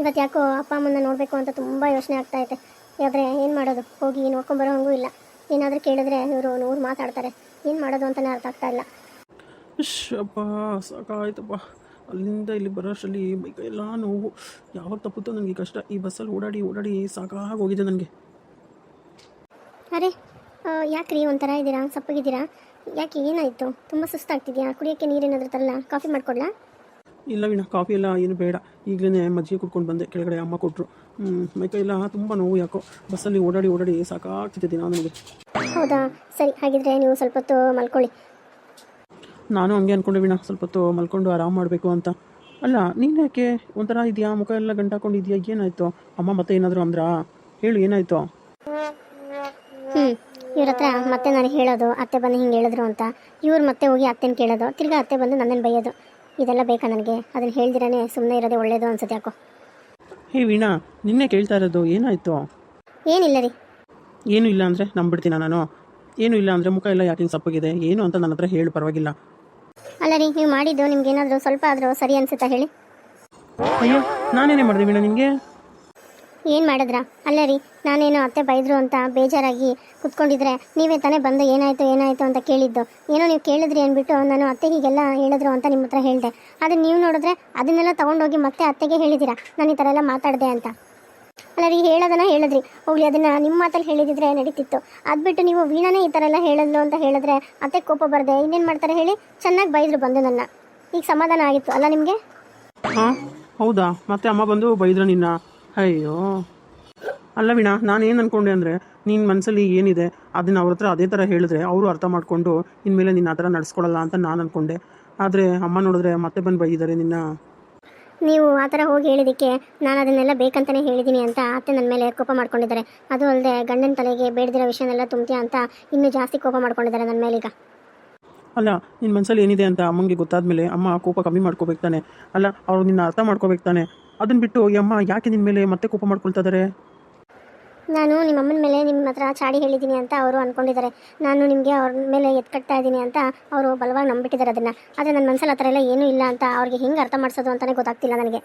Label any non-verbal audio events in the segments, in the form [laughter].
ಇವತ್ತು ಯಾಕೋ ಅಪ್ಪ ಅಮ್ಮನ ನೋಡಬೇಕು ಅಂತ ತುಂಬ ಯೋಚನೆ ಆಗ್ತಾ ಇದೆ. ಆದರೆ ಏನು ಮಾಡೋದು? ಹೋಗಿ ನೋಡ್ಕೊಂಬರೋ ಹಂಗೂ ಇಲ್ಲ. ಏನಾದರೂ ಕೇಳಿದ್ರೆ ಇವರು ನೂರು ಮಾತಾಡ್ತಾರೆ. ಏನು ಮಾಡೋದು ಅಂತಲೇ ಅರ್ಥ ಆಗ್ತಾ ಇಲ್ಲ. ಅಪ್ಪ ಸಾಕಾಯ್ತಪ್ಪ. ಅಲ್ಲಿಂದ ಇಲ್ಲಿ ಬರೋಷ್ಟರಲ್ಲಿ ಎಲ್ಲ ನೋವು. ಯಾವಾಗ ತಪ್ಪುತ್ತೋ ನನಗೆ ಕಷ್ಟ. ಈ ಬಸ್ಸಲ್ಲಿ ಓಡಾಡಿ ಓಡಾಡಿ ಸಾಕಾಗಿ ಹೋಗಿದೆ ನನಗೆ. ಅರೆ ಯಾಕ್ರಿ ಒಂಥರ ಇದ್ದೀರಾ ಸಪ್ಪಗಿದ್ದೀರಾ? ಯಾಕೆ ಏನಾಯಿತು? ತುಂಬ ಸುಸ್ತಾಗ್ತಿದೆಯಾ? ಕುಡಿಯೋಕ್ಕೆ ನೀರೇನಾದರೂ ತರಲ್ಲ ಕಾಫಿ ಮಾಡ್ಕೊಡ್ಲಾ? ಇಲ್ಲ ವೀಣ ಕಾಫಿ ಎಲ್ಲ ಏನು ಬೇಡ. ಈಗಲೇ ಮಜ್ಜಿಗೆ ಕುಡ್ಕೊಂಡು ಬಂದೆ ಕೆಳಗಡೆ ಅಮ್ಮ ಕೊಟ್ಟರು ಮೈಕೈ ಎಲ್ಲ ತುಂಬ ನೋವು ಯಾಕೋ. ಬಸ್ಸಲ್ಲಿ ಓಡಾಡಿ ಓಡಾಡಿ ಸಾಕಾಗ್ತಿದ್ದೆ ದಿನ ನನಗೆ. ಹೌದಾ? ಸರಿ ಹಾಗಿದ್ರೆ ನೀವು ಸ್ವಲ್ಪ ಹೊತ್ತು ಮಲ್ಕೊಳ್ಳಿ. ನಾನು ಹಂಗೆ ಅಂದ್ಕೊಂಡೆ ವಿನ ಸ್ವಲ್ಪ ಹೊತ್ತು ಮಲ್ಕೊಂಡು ಆರಾಮ್ ಮಾಡಬೇಕು ಅಂತ. ಅಲ್ಲ ನೀನು ಯಾಕೆ? ಒಂಥರ ಇದೆಯಾ? ಮುಖ ಎಲ್ಲ ಗಂಟಾಕೊಂಡಿದ್ಯಾ? ಏನಾಯ್ತು? ಅಮ್ಮ ಮತ್ತೆ ಏನಾದರೂ ಅಂದ್ರ? ಹೇಳು ಏನಾಯ್ತು? ಹ್ಞೂ ಇವ್ರ ಹತ್ರ ಮತ್ತೆ ನಾನು ಹೇಳೋದು ಅತ್ತೆ ಬಂದು ಹಿಂಗೆ ಹೇಳಿದ್ರು ಅಂತ. ಇವ್ರು ಮತ್ತೆ ಹೋಗಿ ಅತ್ತೆನ ಕೇಳೋದು. ತಿರ್ಗಾ ಅತ್ತೆ ಬಂದು ನನ್ನನ್ನು ಬೈಯೋದು. ಇದೆಲ್ಲ ಬೇಕಾ ನನಗೆ? ಅದನ್ನ ಹೇಳ್ದಿರಾನೆ ಸುಮ್ಮನೆ ಇರೋದೇ ಒಳ್ಳೇದು ಅನ್ಸುತ್ತೆ ಯಾಕೋ. ಹೇ ವೀಣಾ ನಿನ್ನೆ ಕೇಳ್ತಾ ಇರೋದು ಏನಾಯ್ತು? ಏನಿಲ್ಲ ರೀ. ಏನೂ ಇಲ್ಲ ಅಂದರೆ ನಂಬಿಡ್ತೀನ ನಾನು? ಏನೂ ಇಲ್ಲ ಅಂದರೆ ಮುಖ ಎಲ್ಲ ಯಾಕೆ ಸಪ್ಪಗಿದೆ? ಏನು ಅಂತ ನನ್ನ ಹತ್ರ ಹೇಳು ಪರವಾಗಿಲ್ಲ. ಅಲ್ಲ ರೀ ನೀವು ಮಾಡಿದ್ದು ನಿಮ್ಗೆ ಏನಾದರೂ ಸ್ವಲ್ಪ ಆದರೂ ಸರಿ ಅನ್ಸುತ್ತಾ ಹೇಳಿ? ಅಯ್ಯೋ ನಾನೇನೇ ಮಾಡಿದೆ ವೀಣಾ ನಿನಗೆ? ಏನು ಮಾಡಿದ್ರ? ಅಲ್ಲ ರೀ, ನಾನೇನು ಅತ್ತೆ ಬೈದ್ರು ಅಂತ ಬೇಜಾರಾಗಿ ಕುತ್ಕೊಂಡಿದ್ರೆ ನೀವೇ ತಾನೇ ಬಂದು ಏನಾಯಿತು ಏನಾಯಿತು ಅಂತ ಕೇಳಿದ್ದು. ಏನೋ ನೀವು ಕೇಳಿದ್ರಿ ಅಂದ್ಬಿಟ್ಟು ನಾನು ಅತ್ತೆ ಹೀಗೆಲ್ಲ ಹೇಳಿದ್ರು ಅಂತ ನಿಮ್ಮ ಹತ್ರ ಹೇಳಿದೆ. ಆದರೆ ನೀವು ನೋಡಿದ್ರೆ ಅದನ್ನೆಲ್ಲ ತೊಗೊಂಡೋಗಿ ಮತ್ತೆ ಅತ್ತೆಗೆ ಹೇಳಿದ್ದೀರಾ? ನಾನು ಈ ಥರ ಎಲ್ಲ ಮಾತಾಡಿದೆ ಅಂತ. ಅಲ್ಲ ರೀ, ಹೇಳೋದನ್ನ ಹೇಳಿದ್ರಿ. ಹೋಗ್ಲಿ, ಅದನ್ನು ನಿಮ್ಮ ಮಾತಲ್ಲಿ ಹೇಳಿದಿದ್ರೆ ನಡೀತಿತ್ತು. ಅದ್ಬಿಟ್ಟು ನೀವು ವೀಣಾನೇ ಈ ಥರ ಎಲ್ಲ ಹೇಳಿದ್ಲು ಅಂತ ಹೇಳಿದ್ರೆ ಅತ್ತೆ ಕೋಪ ಬರದೆ. ಇನ್ನೇನು ಮಾಡ್ತಾರೆ ಹೇಳಿ? ಚೆನ್ನಾಗಿ ಬೈದ್ರು ಬಂದು ನನ್ನ. ಈಗ ಸಮಾಧಾನ ಆಗಿತ್ತು ಅಲ್ಲ ನಿಮಗೆ? ಹಾಂ, ಹೌದಾ? ಮತ್ತೆ ಅಮ್ಮ ಬಂದು ಬೈದ್ರ ನಿನ್ನ? ಅಯ್ಯೋ. ಅಲ್ಲ ವೀಣಾ ನಾನು ಏನು ಅನ್ಕೊಂಡೆ ಅಂದರೆ ನಿನ್ನ ಮನಸ್ಸಲ್ಲಿ ಏನಿದೆ ಅದನ್ನ ಅವ್ರ ಹತ್ರ ಅದೇ ಥರ ಹೇಳಿದ್ರೆ ಅವರು ಅರ್ಥ ಮಾಡಿಕೊಂಡು ಇನ್ಮೇಲೆ ನಿನ್ನ ಆ ಥರ ನಡ್ಸ್ಕೊಳಲ್ಲ ಅಂತ ನಾನು ಅಂದ್ಕೊಂಡೆ ಆದರೆ ಅಮ್ಮ ನೋಡಿದ್ರೆ ಮತ್ತೆ ಬಂದು ಬೈದಿದ್ದಾರೆ ನಿನ್ನ. ನೀವು ಆ ಥರ ಹೋಗಿ ಹೇಳಿದ್ದಕ್ಕೆ ನಾನು ಅದನ್ನೆಲ್ಲ ಬೇಕಂತಲೇ ಹೇಳಿದ್ದೀನಿ ಅಂತ ಅತ್ತೆ ನನ್ನ ಮೇಲೆ ಕೋಪ ಮಾಡ್ಕೊಂಡಿದ್ದಾರೆ. ಅದು ಅಲ್ಲದೆ ಗಂಡನ ತಲೆಗೆ ಬೇಡದಿರೋ ವಿಷಯನೆಲ್ಲ ತುಂಬ್ತೀಯ ಅಂತ ಇನ್ನೂ ಜಾಸ್ತಿ ಕೋಪ ಮಾಡ್ಕೊಂಡಿದ್ದಾರೆ ನನ್ನ ಮೇಲೀಗ. ಅಲ್ಲ ನಿನ್ನ ಮನಸ್ಸಲ್ಲಿ ಏನಿದೆ ಅಂತ ಅಮ್ಮಂಗೆ ಗೊತ್ತಾದ್ಮೇಲೆ ಅಮ್ಮ ಕೋಪ ಕಮ್ಮಿ ಮಾಡ್ಕೋಬೇಕು ತಾನೆ. ಅಲ್ಲ ಅವ್ರು ನಿನ್ನ ಅರ್ಥ ಮಾಡ್ಕೋಬೇಕು ತಾನೆ. ಅದನ್ನ ಬಿಟ್ಟು ಅಮ್ಮ ಯಾಕೆ ನಿನ್ನ ಮೇಲೆ ಮತ್ತೆ ಕೋಪ ಮಾಡ್ಕೊಳ್ತಾ ಇದ್ದಾರೆ ನಾನು ನಿಮ್ಮ ಅಮ್ಮನ ಮೇಲೆ ನಿಮ್ಮ ಹತ್ರ ಚಾಡಿ ಹೇಳಿದ್ದೀನಿ ಅಂತ ಅವರು ಅನ್ಕೊಂಡಿದ್ದಾರೆ. ನಾನು ನಿಮಗೆ ಅವ್ರ ಮೇಲೆ ಎತ್ಕಟ್ತಾ ಇದ್ದೀನಿ ಅಂತ ಅವರು ಬಲವಾಗಿ ನಂಬಿಟ್ಟಿದ್ದಾರೆ ಅದನ್ನ. ಆದರೆ ನನ್ನ ಮನಸ್ಸಲ್ಲಿ ಆ ಥರ ಎಲ್ಲ ಏನೂ ಇಲ್ಲ ಅಂತ ಅವ್ರಿಗೆ ಹೆಂಗೆ ಅರ್ಥ ಮಾಡಿಸೋದು ಅಂತಲೇ ಗೊತ್ತಾಗ್ತಿಲ್ಲ ನನಗೆ.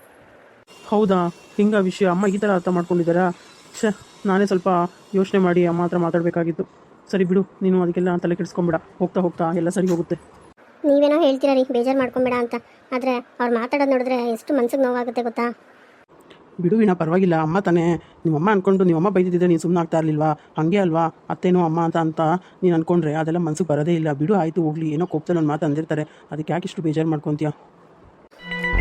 ಹೌದಾ? ಹಿಂಗ ವಿಷಯ ಅಮ್ಮ ಈ ಥರ ಅರ್ಥ ಮಾಡ್ಕೊಂಡಿದ್ದಾರಾ? ಶ ನಾನೇ ಸ್ವಲ್ಪ ಯೋಚನೆ ಮಾಡಿ ಅಮ್ಮ ಹತ್ರ ಮಾತಾಡಬೇಕಾಗಿತ್ತು ಸರಿ ಬಿಡು ನೀನು ಅದಕ್ಕೆಲ್ಲ ತಲೆ ಕೆಡಿಸ್ಕೊಂಬಿಡ. ಹೋಗ್ತಾ ಹೋಗ್ತಾ ಎಲ್ಲ ಸರಿ ಹೋಗುತ್ತೆ. ನೀವೇನೋ ಹೇಳ್ತೀರಾ ರೀ ಬೇಜಾರು ಮಾಡ್ಕೊಂಬೇಡ ಅಂತ. ಆದರೆ ಅವ್ರು ಮಾತಾಡೋದು ನೋಡಿದ್ರೆ ಎಷ್ಟು ಮನ್ಸಿಗೆ ನೋವಾಗುತ್ತೆ ಗೊತ್ತಾ? ಬಿಡು ವಿನ ಪರವಾಗಿಲ್ಲ. ಅಮ್ಮ ತಾನೇ. ನಿಮ್ಮಮ್ಮ ಅನ್ಕೊಂಡು ನಿಮ್ಮಮ್ಮ ಬೈದಿದ್ದರೆ ನೀನು ಸುಮ್ಮನೆ ಆಗ್ತಾ ಇರಲಿಲ್ವಾ? ಹಂಗೆ ಅಲ್ವಾ? ಅತ್ತೇನೋ ಅಮ್ಮ ಅಂತ ಅಂತ ನೀನು ಅನ್ಕೊಂಡ್ರೆ ಅದೆಲ್ಲ ಮನಸ್ಸಿಗೆ ಬರೋದೇ ಇಲ್ಲ. ಬಿಡು, ಆಯಿತು, ಹೋಗ್ಲಿ. ಏನೋ ಕೋಪದಲ್ಲಿ ಒಂದು ಮಾತು ಅಂದಿರ್ತಾರೆ. ಅದಕ್ಕೆ ಯಾಕೆ ಇಷ್ಟು ಬೇಜಾರು ಮಾಡ್ಕೊಂತೀಯ?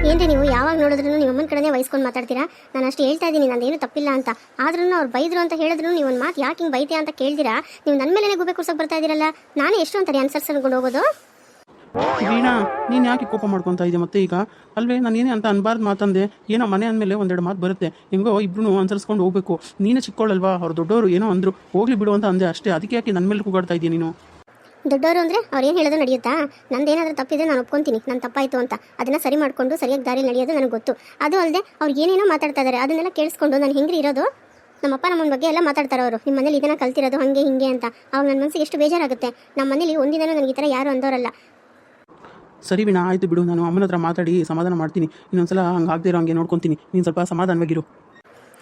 ಏನ್ರಿ ನೀವು? ಯಾವಾಗ ನೋಡಿದ್ರು ನಿಮ್ಮ ಅಮ್ಮನ ಕಡೆನೇ ವಹಿಸ್ಕೊಂಡು ಮಾತಾಡ್ತೀರಾ? ನಾನು ಅಷ್ಟು ಹೇಳ್ತಾ ಇದ್ದೀನಿ. ನಂದೇನು ತಪ್ಪಿಲ್ಲ ಅಂತ. ಆದ್ರೂ ಅವ್ರು ಬೈದ್ರು ಅಂತ ಹೇಳಿದ್ರು ನೀವು ಒಂದು ಮಾತು ಯಾಕೆ ಹಿಂಗೆ ಬೈತೀಯಾ ಅಂತ ಕೇಳ್ತೀರಾ ನೀವು ನನ್ನ ಮೇಲೆ ಗುಬೆ ಕುರ್ಸಕ್ಕೆ ಬರ್ತಾ ಇದ್ದೀರಲ್ಲ ನಾನೇ ಎಷ್ಟು ಅಂತಾರೆ ಅನ್ಸರ್ಸ್ಕೊಂಡು ಹೋಗೋದು? ವೀಣಾ, ನೀನು ಯಾಕೆ ಕೋಪ ಮಾಡ್ಕೊಂತ ಇದೆ ಮತ್ತೆ ಈಗ? ಅಲ್ವೇ, ನಾನು ಏನೇ ಅಂತ ಅನ್ಬಾರ್ದು ಮಾತಂದೆ. ಏನೋ ಮನೆ ಅಂದಮೇಲೆ ಒಂದೆರಡು ಮಾತು ಬರುತ್ತೆ. ಹೆಂಗೋ ಇಬ್ರು ಅನುಸರಿಸ್ಕೊಂಡು ಹೋಗ್ಬೇಕು. ನೀನೇ ಚಿಕ್ಕೋಳಲ್ವಾ? ಅವ್ರ ದೊಡ್ಡವರು ಏನೋ ಅಂದ್ರು. ಹೋಗ್ಲಿ ಬಿಡು ಅಂತ ಅಂದೆ ಅಷ್ಟೇ. ಅದಕ್ಕೆ ಯಾಕೆ ನನ್ನ ಮೇಲೆ ಕೂಗಾಡ್ತಾ ಇದೀಯ ನೀನು? ದೊಡ್ಡವರು ಅಂದ್ರೆ ಅವ್ರು ಏನು ಹೇಳೋದು ನಡೆಯುತ್ತಾ? ನಂದೇನಾದ್ರೂ ತಪ್ಪಿದ್ರೆ ನಾನು ಒಪ್ಕೊಂತೀನಿ. ನಾನು ತಪ್ಪಾಯ್ತು ಅಂತ. ಅದನ್ನ ಸರಿ ಮಾಡ್ಕೊಂಡು ಸರಿಯಾಗಿ ದಾರಿ ನಡೆಯೋದು ನನಗೆ ಗೊತ್ತು. ಅದು ಅಲ್ಲದೆ ಅವ್ರು ಏನೇನೋ ಮಾತಾಡ್ತಾ ಇದ್ದಾರೆ ಅದನ್ನೆಲ್ಲ ಕೇಳಿಸ್ಕೊಂಡು ನಾನು ಹೆಂಗ್ರಿ ಇರೋದು? ನಮ್ಮಪ್ಪ ನಮ್ಮನ ಬಗ್ಗೆ ಎಲ್ಲ ಮಾತಾಡ್ತಾರೆ ಅವರು. ನಿಮ್ಮ ಮನೇಲಿ ಇದನ್ನ ಕಲ್ತಿರೋದು ಹಂಗೆ ಹಿಂಗೆ ಅಂತ. ಅವಾಗ ನನ್ನ ಮನಸ್ಸಿಗೆ ಎಷ್ಟು ಬೇಜಾರಾಗುತ್ತೆ? ನಮ್ಮ ಮನೇಲಿ ಒಂದಿನ ನನಗೆ ಈ ಥರ ಯಾರು ಅಂದವರಲ್ಲ ಸರಿ ವೀಣಾ ಆಯಿತು ಬಿಡು ನಾನು ಅಮ್ಮನ ಹತ್ರ ಮಾತಾಡಿ ಸಮಾಧಾನ ಮಾಡ್ತೀನಿ. ಇನ್ನೊಂದ್ಸಲ ಹಂಗೆ ಆಗದೆ ಇರೋ ಹಂಗೆ ನೋಡ್ಕೊತೀನಿ. ನೀನು ಸ್ವಲ್ಪ ಸಮಾಧಾನವಾಗಿರು.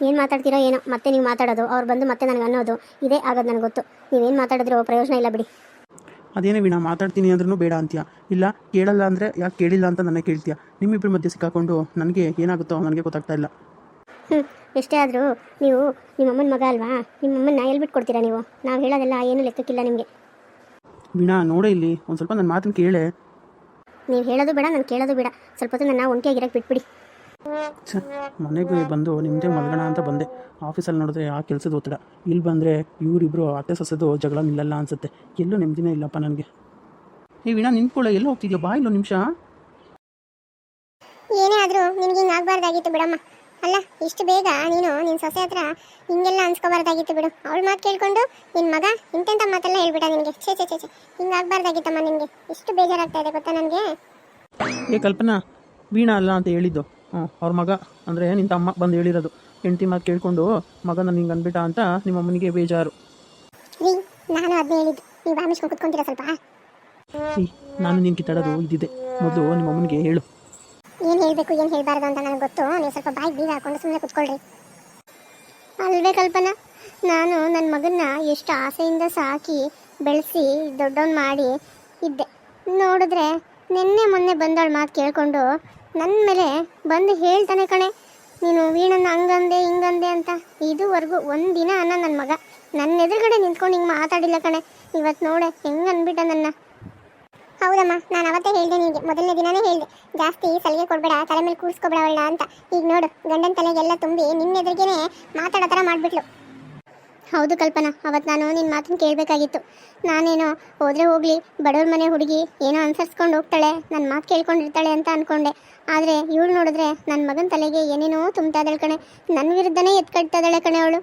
ಏನು ಮಾತಾಡ್ತೀರೋ ಏನೋ ಮತ್ತೆ ನೀವು ಮಾತಾಡೋದು ಅವ್ರು ಬಂದು ಮತ್ತೆ ನನಗೆ ಅನ್ನೋದು ಇದೇ ಆಗೋದು ನನಗೆ ಗೊತ್ತು. ನೀವೇನು ಮಾತಾಡಿದ್ರೂ ಪ್ರಯೋಜನ ಇಲ್ಲ ಬಿಡಿ. ಅದೇನೇ ವೀಣಾ ಮಾತಾಡ್ತೀನಿ ಅಂದ್ರೂ ಬೇಡ ಅಂತೀಯ. ಇಲ್ಲ ಕೇಳಲ್ಲ ಅಂದರೆ ಯಾಕೆ ಕೇಳಿಲ್ಲ ಅಂತ ನನಗೆ ಕೇಳ್ತೀಯ. ನಿಮ್ಮಿಬ್ಬರ ಮಧ್ಯೆ ಸಿಕ್ಕಾಕೊಂಡು ನನಗೆ ಏನಾಗುತ್ತೋ ನನಗೆ ಗೊತ್ತಾಗ್ತಾ ಇಲ್ಲ. ಹ್ಞೂ ಎಷ್ಟೇ ಆದರೂ ನೀವು ನಿಮ್ಮಮ್ಮನ ಮಗ ಅಲ್ವಾ? ನಿಮ್ಮಮ್ಮನ ಎಲ್ಲಿ ಬಿಟ್ಕೊಡ್ತೀರಾ ನೀವು? ನಾವು ಹೇಳೋದೆಲ್ಲ ಏನು ಲೆಕ್ಕಕ್ಕಿಲ್ಲ ನಿಮಗೆ. ವೀಣಾ ನೋಡೇ ಇಲ್ಲಿ. ಒಂದು ಸ್ವಲ್ಪ ನನ್ನ ಮಾತನ್ನು ಕೇಳೆ. ನೀವು ಹೇಳೋದು ಬೇಡ ನಾನು ಕೇಳೋದು ಬೇಡ. ಸ್ವಲ್ಪ ಹೊತ್ತು ನನ್ನ ಒಂಟಿಯಾಗಿರಕ್ಕೆ ಬಿಟ್ಬಿಡಿ. ಛ ಮನೆಗೆ ಬಂದು ನಿಮ್ಮದೇ ಮಲ್ಗೋಣ ಅಂತ ಬಂದೆ. ಆಫೀಸಲ್ಲಿ ನೋಡಿದ್ರೆ ಆ ಕೆಲಸದ ಒತ್ತಡ. ಇಲ್ಲಿ ಬಂದರೆ ಇವರಿಬ್ಬರು ಅತ್ತೆ ಸೊಸೆದು ಜಗಳ ನಿಲ್ಲಲ್ಲ ಅನ್ಸುತ್ತೆ. ಎಲ್ಲೂ ನೆಮ್ಮದಿನೇ ಇಲ್ಲಪ್ಪ ನನಗೆ. ಏ ವೀಣಾ ನಿಂತ್ಕೊಳ್ಳೋ ಎಲ್ಲ ಹೋಗ್ತಿದ್ಯೋ? ಬಾ ಇಲ್ಲೋ ನಿಮಿಷ. ಏನೇ ಆದರೂ ನಿನಗೆ ಹಿಂಗೆ ಆಗಬಾರ್ದಾಗಿತ್ತು ಬಿಡಮ್ಮ. ಅಲ್ಲ ಇಷ್ಟು ಬೇಗ ನೀನು ನಿನ್ನ ಸೊಸೆ ಹತ್ರ ಹಿಂಗೆಲ್ಲ ಅನ್ಸ್ಕೋಬಾರ್ದಾಗಿತ್ತು ಬಿಡು. ಅವಳ ಮಾತು ಕೇಳ್ಕೊಂಡು ನಿನ್ನ ಮಗ ಇಂತೆಂಥ ಮಾತೆಲ್ಲ ಹೇಳ್ಬಿಡ ನಿನಗೆ. ಛೇ ಛೇ ಛೇ ಛೇ ಹಿಂಗೆ ಆಗಬಾರ್ದಾಗಿತ್ತಮ್ಮ ನಿನಗೆ. ಇಷ್ಟು ಬೇಜಾರಾಗ್ತಾ ಇದೆ ಗೊತ್ತಾ ನನಗೆ? ಏ ಕಲ್ಪನಾ ವೀಣಾ ಅಲ್ಲ ಅಂತ ಹೇಳಿದ್ದು. ಹ್ಞೂ ಅವ್ರ ಮಗ ಅಂದರೆ ನಿಂತ ತಮ್ಮ ಬಂದು ಹೇಳಿರೋದು. ಹೆಂಡತಿ ಮಾತು ಕೇಳ್ಕೊಂಡು ಮಗನ ಹಿಂಗೆ ಅಂದ್ಬಿಟ್ಟ ಅಂತ ನಿಮ್ಮ ಅಮ್ಮನಿಗೆ ಬೇಜಾರು. ರೀ ನಾನು ಅದನ್ನ ಹೇಳಿದ್ದು. ನೀವು ಬಾಮಿಸ್ಕೊಂಡು ಕುತ್ಕೊಂತೀರಾ ಸ್ವಲ್ಪ ನಾನು ನಿಂಗೆ ಕಿತ್ತಾಡೋದು ಇದ್ದಿದೆ ಮೊದಲು ನಿಮ್ಮ ಅಮ್ಮನಿಗೆ ಹೇಳು. ಏನು ಹೇಳಬೇಕು, ಏನು ಹೇಳಬಾರ್ದು ಅಂತ ನನಗೆ ಗೊತ್ತು. ನೀವು ಸ್ವಲ್ಪ ಬಾಯಿ ಬೀಗ ಹಾಕೊಂಡು ಸುಮ್ಮನೆ ಕುತ್ಕೊಳ್ರಿ. ಅಲ್ವೇ ಕಲ್ಪನಾ? ನಾನು ನನ್ನ ಮಗನ್ನ ಎಷ್ಟು ಆಸೆಯಿಂದ ಸಾಕಿ, ಬೆಳೆಸಿ, ದೊಡ್ಡವನ್ ಮಾಡಿ ಇದ್ದೆ. ನೋಡಿದ್ರೆ ನಿನ್ನೆ ಮೊನ್ನೆ ಬಂದವಳ ಮಾತು ಕೇಳಿಕೊಂಡು ನನ್ನ ಮೇಲೆ ಬಂದು ಹೇಳ್ತಾನೆ ಕಣೆ. ನೀನು ವೀಣನ್ನ ಹಂಗಂದೆ, ಹಿಂಗಂದೆ ಅಂತ. ಇದುವರೆಗೂ ಒಂದಿನ ಅನ್ನ ನನ್ನ ಮಗ. ನನ್ನ ಎದುರುಗಡೆ ನಿಂತ್ಕೊಂಡು ಹಿಂಗೆ ಮಾತಾಡಿಲ್ಲ ಕಣೆ. ಇವತ್ತು ನೋಡೆ, ಹೆಂಗೆ ಅಂದ್ಬಿಟ್ಟ ನನ್ನ. ಹೌದಮ್ಮ, ನಾನು ಅವತ್ತೇ ಹೇಳಿದೆ ನಿಮಗೆ ಮೊದಲನೇ ದಿನಾನೇ ಹೇಳಿದೆ. ಜಾಸ್ತಿ ಸಲಿಗೆ ಕೊಡಬೇಡ, ತಲೆ ಮೇಲೆ ಕೂರಿಸ್ಕೊಬೇಡ ಅಂತ. ಈಗ ನೋಡು, ಗಂಡನ ತಲೆಗೆಲ್ಲ ತುಂಬಿ ನಿನ್ನ ಎದುರಿಗೇನೆ ಮಾತಾಡೋ ಥರ ಮಾಡಿಬಿಟ್ಲು. ಹೌದು ಕಲ್ಪನಾ ಅವತ್ತು ನಾನು ನಿನ್ನ ಮಾತನ್ನು ಕೇಳಬೇಕಾಗಿತ್ತು. ನಾನೇನೋ ಹೋದ್ರೆ ಹೋಗಲಿ, ಬಡವ್ರ ಮನೆ ಹುಡುಗಿ ಏನೋ ಅನುಸರಿಸ್ಕೊಂಡು ಹೋಗ್ತಾಳೆ ನನ್ನ ಮಾತು ಕೇಳ್ಕೊಂಡಿರ್ತಾಳೆ ಅಂತ ಅನ್ಕೊಂಡೆ. ಆದರೆ ಇವಳು ನೋಡಿದ್ರೆ ನನ್ನ ಮಗನ ತಲೆಗೆ ಏನೇನೋ ತುಂಬ್ತಾ ಇದ್ದಾಳೆ ಕಣೆ. ನನ್ನ ವಿರುದ್ಧನೇ ಎತ್ಕಟ್ತಾ ಇದ್ದಾಳೆ ಕಣೆ ಅವಳು.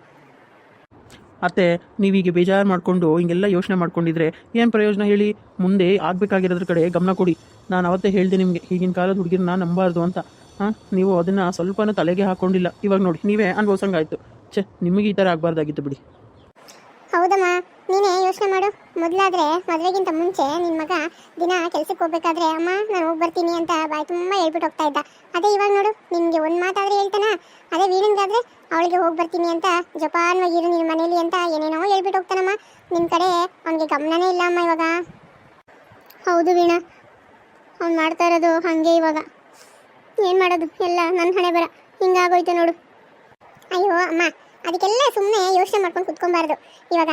ಅತ್ತೆ ನೀವೀಗ ಬೇಜಾರು ಮಾಡಿಕೊಂಡು ಹಿಂಗೆಲ್ಲ ಯೋಚನೆ ಮಾಡ್ಕೊಂಡಿದ್ರೆ ಏನು ಪ್ರಯೋಜನ ಹೇಳಿ? ಮುಂದೆ ಆಗಬೇಕಾಗಿರೋದ್ರ ಕಡೆ ಗಮನ ಕೊಡಿ. ನಾನು ಅವತ್ತೇ ಹೇಳಿದೆ ನಿಮಗೆ, ಈಗಿನ ಕಾಲದ ಹುಡುಗಿರನ್ನ ನಂಬಾರ್ದು ಅಂತ. ಹಾಂ, ನೀವು ಅದನ್ನು ಸ್ವಲ್ಪನೂ ತಲೆಗೆ ಹಾಕ್ಕೊಂಡಿಲ್ಲ ಇವಾಗ ನೋಡಿ, ನೀವೇ ಅನುಭವಿಸಂಗಾಯ್ತು. ಛೇ, ನಿಮಗೆ ಈ ಥರ ಆಗಬಾರ್ದಾಗಿತ್ತು ಬಿಡಿ. ಹೌದಮ್ಮ. ನೀನೇ ಯೋಚನೆ ಮಾಡು. ಮೊದಲಾದ್ರೆ, ಮದುವೆಗಿಂತ ಮುಂಚೆ ನಿನ್ನ ಮಗ ದಿನ ಕೆಲ್ಸಕ್ಕೆ ಹೋಗ್ಬೇಕಾದ್ರೆ, ಅಮ್ಮ, ನಾನು ಹೋಗಿ ಬರ್ತೀನಿ ಅಂತ ಬಾಯಿ ತುಂಬ ಹೇಳ್ಬಿಟ್ಟು ಹೋಗ್ತಾ ಇದ್ದ. ಅದೇ ಇವಾಗ ನೋಡು ನಿಮಗೆ ಒಂದು ಮಾತಾದ್ರೆ ಹೇಳ್ತಾನ? ಅದೇ ವೀಣನ್ಗಾದ್ರೆ ಅವಳಿಗೆ ಹೋಗಿ ಬರ್ತೀನಿ ಅಂತ ಜಪಾನ್ವಾಗಿರು ನಿನ್ನ ಮನೇಲಿ ಅಂತ ಏನೇನೋ ಹೇಳ್ಬಿಟ್ಟು ಹೋಗ್ತಾನಮ್ಮ. ನಿನ್ನ ಕಡೆ ಅವನಿಗೆ ಗಮನನೇ ಇಲ್ಲ ಅಮ್ಮ ಇವಾಗ. ಹೌದು ವೀಣಾ, ಅವ್ನು ಮಾಡ್ತಾ ಇರೋದು ಹಾಗೆ ಇವಾಗ. ಏನು ಮಾಡೋದು? ಎಲ್ಲ ನನ್ನ ಹಣೆ ಬರ. ಹಿಂಗಾಗೋಯ್ತು ನೋಡು. ಅಯ್ಯೋ, ಅಮ್ಮ ಅದಕ್ಕೆಲ್ಲ ಸುಮ್ಮನೆ ಯೋಚನೆ ಮಾಡ್ಕೊಂಡು ಕುತ್ಕೊಬಾರ್ದು. ಇವಾಗ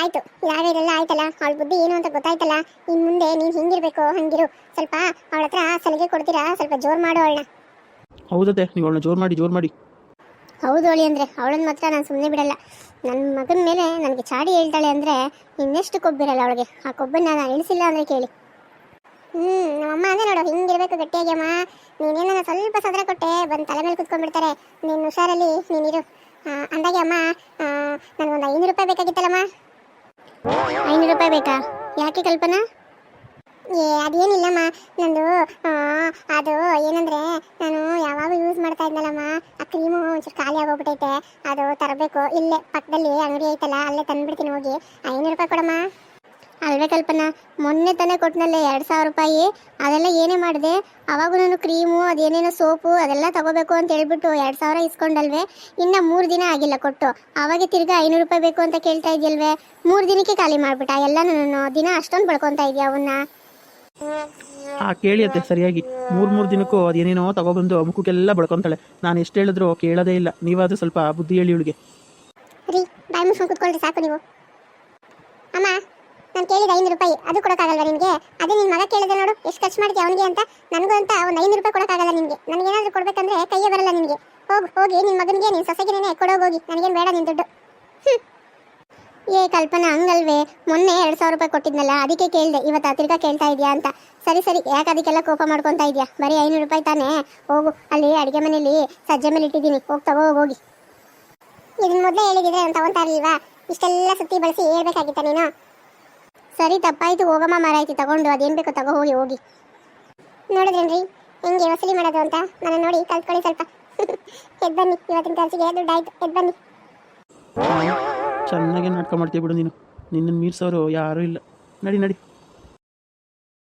ಆಯ್ತು ಇದಾಗಿರಲ್ಲ ಆಯ್ತಲ್ಲ? ಅವಳ ಬುದ್ಧಿ ಏನು ಅಂತ ಗೊತ್ತಾಯ್ತಲ್ಲ? ಇನ್ನು ಮುಂದೆ ನೀನು ಹಿಂಗಿರ್ಬೇಕು ಹಂಗಿರು. ಸ್ವಲ್ಪ ಅವಳ ಹತ್ರ ಸಲಿಗೆ ಕೊಡ್ತೀರಾ? ಸ್ವಲ್ಪ ಜೋರು ಮಾಡು ಅವಳನ್ನ. ಹೌದತ್ತೆ ನೀವು ಅವಳನ್ನ ಜೋರು ಮಾಡಿ ಜೋರು ಮಾಡಿ. ಹೌದು ಅವಳಿ ಅಂದರೆ ಅವಳನ್ನ ಮಾತ್ರ ನಾನು ಸುಮ್ಮನೆ ಬಿಡಲ್ಲ. ನನ್ನ ಮಗನ ಮೇಲೆ ನನಗೆ ಚಾಡಿ ಹೇಳ್ತಾಳೆ ಅಂದರೆ ಇನ್ನೆಷ್ಟು ಕೊಬ್ಬಿರಲ್ಲ ಅವಳಿಗೆ. ಆ ಕೊಬ್ಬನ್ನ ನಾನು ಇಳಿಸಿಲ್ಲ ಅಂದರೆ ಕೇಳಿ. ಹ್ಞೂ ನಮ್ಮಮ್ಮ ಅಂದರೆ ನೋಡು ಹಿಂಗಿರಬೇಕು ಗಟ್ಟಿಯಾಗಿ ಅಮ್ಮ. ನೀನೇನ ಸ್ವಲ್ಪ ಸದ್ರ ಕೊಟ್ಟೆ ಬಂದು ತಲೆ ಮೇಲೆ ಕುತ್ಕೊಂಡ್ಬಿಡ್ತಾರೆ. ನೀನು ಹುಷಾರಲ್ಲಿ ನೀನಿರು ಅಂದಾಗೆ ಅಮ್ಮ ನನಗೊಂದು ಐನೂರು ರೂಪಾಯಿ ಬೇಕಾಗಿತ್ತಲ್ಲಮ್ಮ. ಐನೂರು ರೂಪಾಯಿ ಬೇಕಾ? ಯಾಕೆ ಕಲ್ಪನಾ? ಏ, ಅದೇನಿಲ್ಲಮ್ಮ, ನಂದು ಅದು ಏನಂದ್ರೆ, ನಾನು ಯಾವಾಗ ಯೂಸ್ ಮಾಡ್ತಾ ಇದ್ನಲ್ಲಮ್ಮ. ಆ ಕ್ರೀಮು ಒಂಚೂರು ಖಾಲಿ ಆಗೋಗ್ಬಿಟ್ಟೈತೆ ಅದು ತರಬೇಕು. ಇಲ್ಲೇ ಪಕ್ಕದಲ್ಲಿ ಅಂಗಡಿ ಐತಲ್ಲ, ಅಲ್ಲೇ ತಂದ್ಬಿಡ್ತೀನಿ ಹೋಗಿ. ಐನೂರು ರೂಪಾಯಿ ಕೊಡಮ್ಮ. ಅಲ್ವೇ ಕಲ್ಪನಾ ಮೊನ್ನೆ ತಾನೇ ಕೊಟ್ಟನಲ್ಲ ಎರಡು ಸಾವಿರ ರೂಪಾಯಿ. ಅದೆಲ್ಲ ಏನೇ ಮಾಡಿದೆ? ಅವಾಗೂ ನಾನು ಕ್ರೀಮು ಅದೇನೇನೋ ಸೋಪು ಅದೆಲ್ಲ ತಗೋಬೇಕು ಅಂತ ಹೇಳ್ಬಿಟ್ಟು ಎರಡು ಸಾವಿರ ಇಸ್ಕೊಂಡಲ್ವೇ? ಇನ್ನು ಮೂರು ದಿನ ಆಗಿಲ್ಲ ಕೊಟ್ಟು. ಅವಾಗೆ ತಿರ್ಗಾ ಐನೂರು ರೂಪಾಯಿ ಬೇಕು ಅಂತ ಕೇಳ್ತಾ ಇದೆಯಲ್ವೇ? ಮೂರು ದಿನಕ್ಕೆ ಖಾಲಿ ಮಾಡ್ಬಿಟ್ಟ ನಾನು ದಿನ ಅಷ್ಟೊಂದು ಬಳ್ಕೊತಾ ಇದೆಯಾ ಅವನ್ನ? ಆ ಕೇಳಿ ಅತ್ತೆ ಸರಿಯಾಗಿ. ಮೂರು ಮೂರು ದಿನಕ್ಕೂ ಅದೇನೇನೋ ತಗೊಬಂದು ಮುಖಕ್ಕೆಲ್ಲ ಬಳ್ಕೊಂತಾಳೆ. ನಾನು ಎಷ್ಟು ಹೇಳಿದ್ರು ಕೇಳೋದೇ ಇಲ್ಲ. ನೀವಾದರೂ ಸ್ವಲ್ಪ ಬುದ್ಧಿ ಹೇಳಿ ಇವಳಿಗೆ. ರೀ ಬಾಯಿ ಮುಚ್ಕೊಂಡು ಕುತ್ಕೊಳ್ರಿ ಸಾಕು ನೀವು. ನಾನು ಕೇಳಿದ ಐನೂರು ರೂಪಾಯಿ ಅದು ಕೊಡೋಕ್ಕಾಗಲ್ವಾ ನಿಮಗೆ? ಅದೇ ನಿನ್ನ ಮಗ ಕೇಳಿದೆ ನೋಡು, ಎಷ್ಟು ಖರ್ಚು ಮಾಡ್ತೀಯ ಅವನಿಗೆ ಅಂತ? ನನಗೂ ಅಂತ ಒಂದು ಐನೂರು ರೂಪಾಯಿ ಕೊಡೋಕ್ಕಾಗಲ್ಲ ನಿಮಗೆ. ನನಗೇನಾದರೂ ಕೊಡಬೇಕಂದ್ರೆ ಕೈಯೇ ಬರಲ್ಲ ನಿನಗೆ ಹೋಗು, ಹೋಗಿ ನಿನ್ನ ಮಗನಿಗೆ ನಿನ್ನ ಹೋಗಿ ಕೊಡೋಗೋಗಿ ನನಗೇನು ಬೇಡ ನಿನ್ನ ದುಡ್ಡು. ಏ ಕಲ್ಪನಾ, ಹಂಗಲ್ವೇ? ಮೊನ್ನೆ ಎರಡು ಸಾವಿರ ರೂಪಾಯಿ ಕೊಟ್ಟಿದ್ನಲ್ಲ, ಅದಕ್ಕೆ ಕೇಳಿದೆ, ಇವತ್ತು ತಿರ್ಗಾ ಕೇಳ್ತಾ ಇದೆಯಾ ಅಂತ. ಸರಿ ಸರಿ, ಯಾಕೆ ಅದಕ್ಕೆಲ್ಲ ಕೋಪ ಮಾಡ್ಕೊತಾ ಇದೆಯಾ? ಬರೀ ಐನೂರು ರೂಪಾಯಿ ತಾನೇ? ಹೋಗು, ಅಲ್ಲಿ ಅಡುಗೆ ಮನೇಲಿ ಸಜ್ಜೆ ಮೇಲೆ ಇಟ್ಟಿದ್ದೀನಿ. ಹೋಗಿ ತಗೋ, ಹೋಗಿ. ಇದನ್ನ ಮೊದಲೇ ಹೇಳಿದ್ರೆ ನಾನು ತಗೊಂತಾ ಇರ್ಲಿಲ್ವಾ ಇಷ್ಟೆಲ್ಲ ಸುತ್ತಿ ಬಳಸಿ ಹೇಳ್ಬೇಕಾಗಿತ್ತ ನೀನು? ಸರಿ ತಪ್ಪಾಯಿತು ಹೋಗಮ್ಮ ಮಾರಾಯ್ತು, ತಗೊಂಡು, ಅದೇನು ಬೇಕೋ ತಗೋ, ಹೋಗಿ ಹೋಗಿ. ನೋಡಿದ್ರೇನ್ರಿ? ಹೆಂಗೆ ವಸೂಲಿ ಮಾಡೋದು ಅಂತ? ನನ್ನ ನೋಡಿ ಕಲ್ತ್ಕೊಳ್ಳಿ ಸ್ವಲ್ಪ. [laughs] ಎದ್ ಬನ್ನಿ, ಇವತ್ತಿನ ಖರ್ಚಿಗೆ ದುಡ್ಡಾಯ್ತು ಎದ್ ಬನ್ನಿ. ಚೆನ್ನಾಗಿ ನಾಟಕ ಮಾಡ್ತೀವಿ ಬಿಡು ನೀನು. ನಿನ್ನ ಮೀರ್ಸೋರು ಯಾರೂ ಇಲ್ಲ. ನಡಿ ನಡಿ.